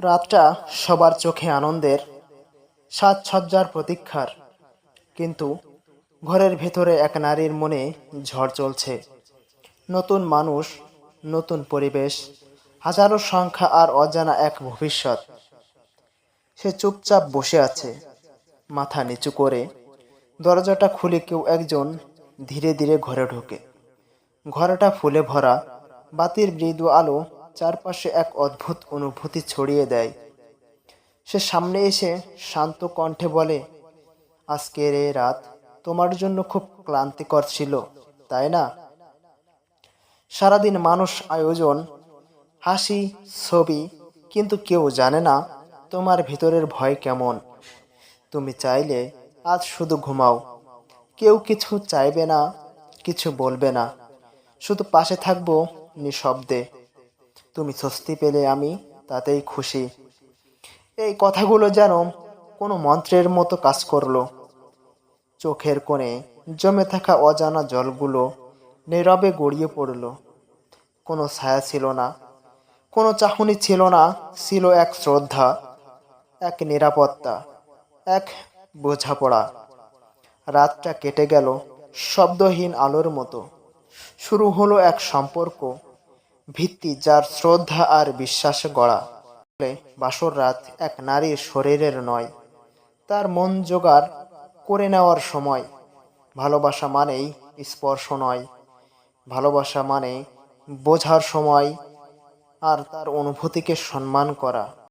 রাতটা সবার চোখে আনন্দের, সাজসজ্জার প্রতীক্ষার। কিন্তু ঘরের ভেতরে এক নারীর মনে ঝড় চলছে। নতুন মানুষ, নতুন পরিবেশ, হাজারো সংখ্যা আর অজানা এক ভবিষ্যৎ। সে চুপচাপ বসে আছে, মাথা নিচু করে। দরজাটা খুলে কেউ একজন ধীরে ধীরে ঘরে ঢোকে। ঘরটা ফুলে ভরা, বাতির মৃদু আলো চারপাশে এক অদ্ভুত অনুভূতি ছড়িয়ে দেয়। সে সামনে এসে শান্ত কণ্ঠে বলে আজকের এই রাত, তোমার জন্য খুব ক্লান্তিকর ছিল, তাই না? সারাদিন মানুষ আয়োজন, হাসি, ছবি, কিন্তু কেউ জানে না তোমার ভিতরের ভয় কেমন। তুমি চাইলে আজ শুধু ঘুমাও, কেউ কিছু চাইবে না, কিছু বলবে না, শুধু পাশে থাকব নিঃশব্দে। তুমি স্বস্তি পেলে আমি তাতেই খুশি। এই কথাগুলো যেন কোনো মন্ত্রের মতো কাজ করল। চোখের কোণে জমে থাকা অজানা জলগুলো নীরবে গড়িয়ে পড়ল। কোনো ছায়া ছিল না, কোনো চাহনি ছিল না, ছিল এক শ্রদ্ধা, এক নিরাপত্তা, এক বোঝাপড়া। রাতটা কেটে গেল শব্দহীন আলোর মতো। শুরু হলো এক সম্পর্ক ভিত্তি যার শ্রদ্ধা আর বিশ্বাস গড়া। বাসর রাত এক নারীর শরীরের নয়, তার মন জোগাড় করে নেওয়ার সময়। ভালোবাসা মানেই স্পর্শ নয়, ভালোবাসা মানে বোঝার সময় আর তার অনুভূতিকে সম্মান করা।